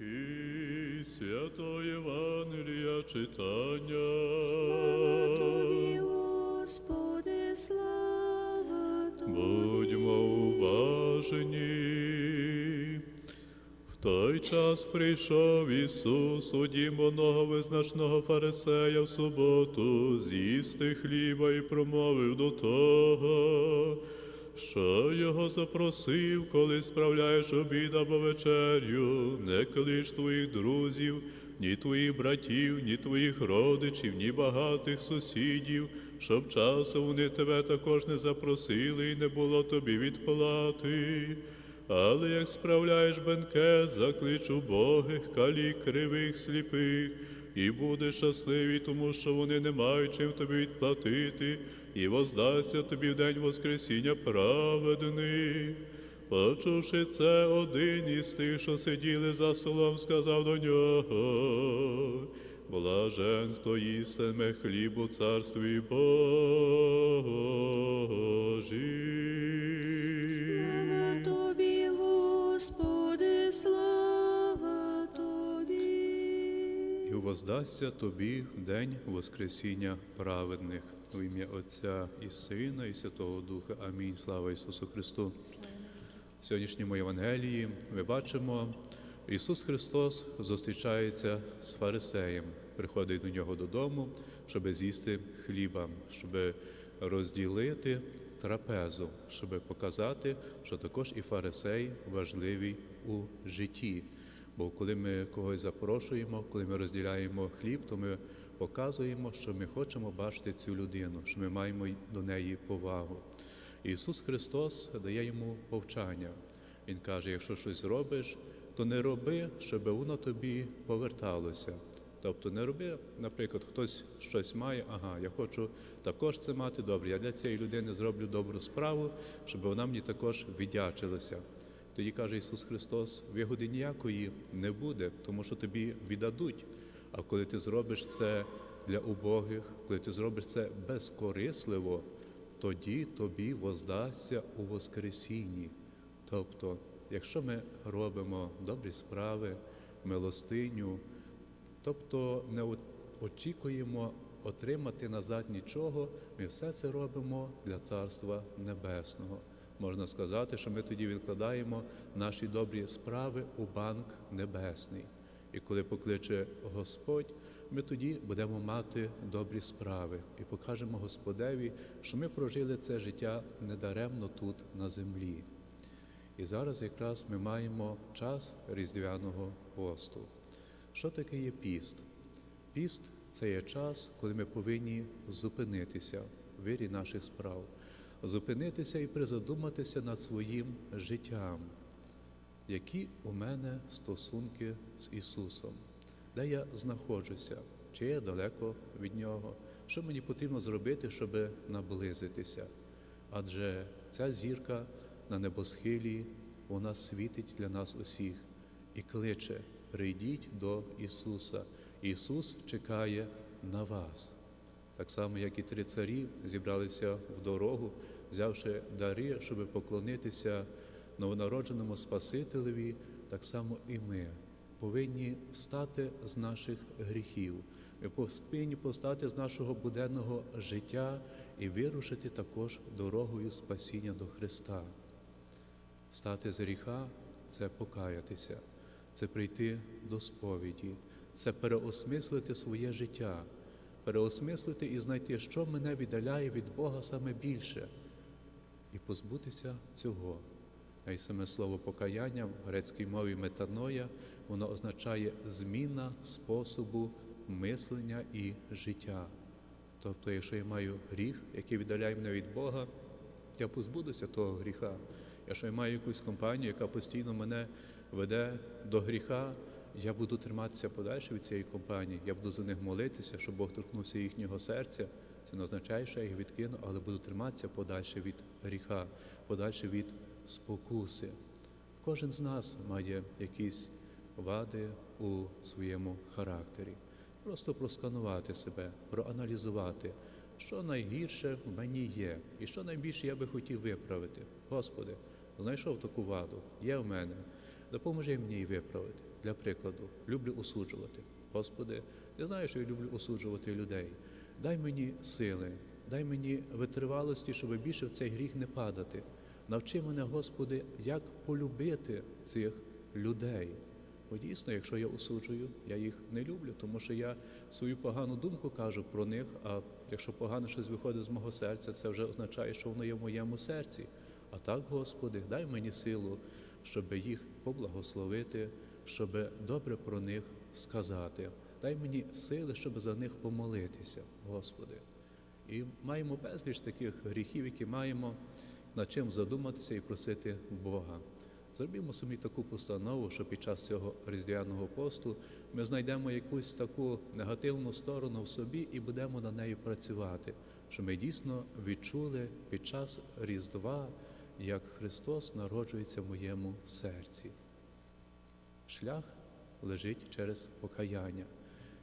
Уривки Святого Євангелія читання. Слава тобі, Господи, слава тобі. Будьмо уважні. В той час прийшов Ісус у дім одного визначного фарисея в суботу, з'їсти хліба і промовив до того, що його запросив, коли справляєш обід або вечерю, не клич твоїх друзів, ні твоїх братів, ні твоїх родичів, ні багатих сусідів, щоб часом вони тебе також не запросили і не було тобі відплати. Але як справляєш бенкет, заклич убогих, калік, кривих, сліпих, і будеш щасливий, тому що вони не мають чим тобі відплатити, і воздасться тобі в день Воскресіння праведний. Почувши це, один із тих, що сиділи за столом, сказав до нього. Блажен, хто їстиме хліб у царстві Божій. Слава тобі, Господи, слава тобі. І воздасться тобі день Воскресіння праведних. У ім'я Отця і Сина, і Святого Духа. Амінь. Слава Ісусу Христу. В сьогоднішньому Євангелії ми бачимо, Ісус Христос зустрічається з фарисеєм, приходить до нього додому, щоб з'їсти хліба, щоб розділити трапезу, щоб показати, що також і фарисей важливий у житті. Бо коли ми когось запрошуємо, коли ми розділяємо хліб, то ми показуємо, що ми хочемо бачити цю людину, що ми маємо до неї повагу. Ісус Христос дає йому повчання. Він каже: якщо щось робиш, то не роби, щоб воно тобі поверталося. Тобто не роби, наприклад, хтось щось має, ага, я хочу також це мати добре. Я для цієї людини зроблю добру справу, щоб вона мені також віддячилася. Тоді каже Ісус Христос: вигоди ніякої не буде, тому що тобі віддадуть. А коли ти зробиш це для убогих, коли ти зробиш це безкорисливо, тоді тобі воздасться у Воскресінні. Тобто, якщо ми робимо добрі справи, милостиню, тобто не очікуємо отримати назад нічого, ми все це робимо для Царства Небесного. Можна сказати, що ми тоді відкладаємо наші добрі справи у банк небесний. І коли покличе Господь, ми тоді будемо мати добрі справи і покажемо Господеві, що ми прожили це життя недаремно тут на землі. І зараз якраз ми маємо час різдвяного посту. Що таке є піст? Піст це є час, коли ми повинні зупинитися в вірі наших справ, зупинитися і призадуматися над своїм життям, які у мене стосунки з Ісусом, де я знаходжуся, чи я далеко від Нього, що мені потрібно зробити, щоб наблизитися. Адже ця зірка на небосхилі, вона світить для нас усіх і кличе: прийдіть до Ісуса. Ісус чекає на вас. Так само, як і три царі зібралися в дорогу, взявши дари, щоб поклонитися новонародженому Спасителеві, так само і ми повинні встати з наших гріхів. Ми повинні постати з нашого буденного життя і вирушити також дорогою спасіння до Христа. Стати з гріха це покаятися, це прийти до сповіді, це переосмислити своє життя, переосмислити і знайти, що мене віддаляє від Бога саме більше, і позбутися цього. А й саме слово покаяння в грецькій мові метаноя, воно означає зміна способу мислення і життя. Тобто, якщо я маю гріх, який віддаляє мене від Бога, я позбудуся того гріха. Якщо я маю якусь компанію, яка постійно мене веде до гріха, я буду триматися подальше від цієї компанії, я буду за них молитися, щоб Бог торкнувся їхнього серця. Це не означає, що я їх відкину, але буду триматися подальше від гріха, подальше від спокуси. Кожен з нас має якісь вади у своєму характері. Просто просканувати себе, проаналізувати, що найгірше в мені є, і що найбільше я би хотів виправити. Господи, знайшов таку ваду, є в мене. допоможи мені її виправити. Для прикладу, люблю осуджувати. Господи, я знаю, що я люблю осуджувати людей. Дай мені сили, дай мені витривалості, щоб більше в цей гріх не падати. Навчи мене, Господи, як полюбити цих людей. Бо дійсно, якщо я осуджую, я їх не люблю, тому що я свою погану думку кажу про них. А якщо погано щось виходить з мого серця, це вже означає, що воно є в моєму серці. А так, Господи, дай мені силу, щоб їх поблагословити, щоб добре про них сказати. Дай мені сили, щоб за них помолитися, Господи. І маємо безліч таких гріхів, які маємо над чим задуматися і просити Бога. Зробімо собі таку постанову, що під час цього різдвяного посту ми знайдемо якусь таку негативну сторону в собі і будемо на неї працювати, щоб ми дійсно відчули під час Різдва, як Христос народжується в моєму серці. Шлях лежить через покаяння.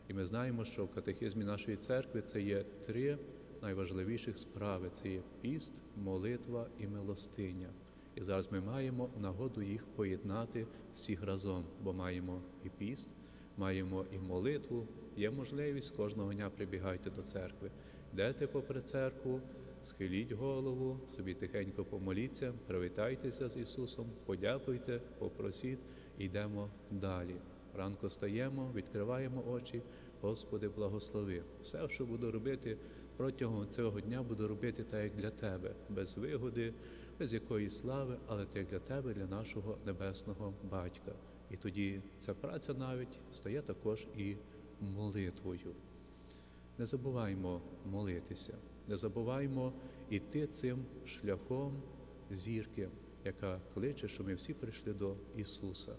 І ми знаємо, що в катехизмі нашої церкви це є три найважливіших справи: це є піст, молитва і милостиня. І зараз ми маємо нагоду їх поєднати всіх разом, бо маємо і піст, маємо і молитву. Є можливість кожного дня прибігайте до церкви. Йдете попри церкву, схиліть голову, собі тихенько помоліться, привітайтеся з Ісусом, подякуйте, попросіть, йдемо далі. Ранку стаємо, відкриваємо очі, Господи, благослови. Все, що буду робити протягом цього дня, буду робити так, як для Тебе, без вигоди, без якоїсь слави, але так як для Тебе, для нашого небесного батька. І тоді ця праця навіть стає також і молитвою. Не забуваймо молитися, не забуваймо іти цим шляхом зірки, яка кличе, що ми всі прийшли до Ісуса.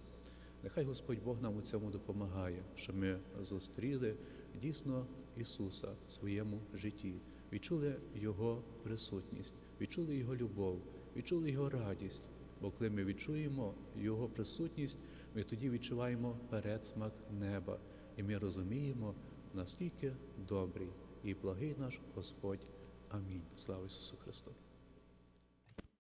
Нехай Господь Бог нам у цьому допомагає, щоб ми зустріли дійсно Ісуса в своєму житті, відчули Його присутність, відчули Його любов, відчули Його радість. Бо коли ми відчуємо Його присутність, ми тоді відчуваємо передсмак неба, і ми розуміємо, наскільки добрий і благий наш Господь. Амінь. Слава Ісусу Христу!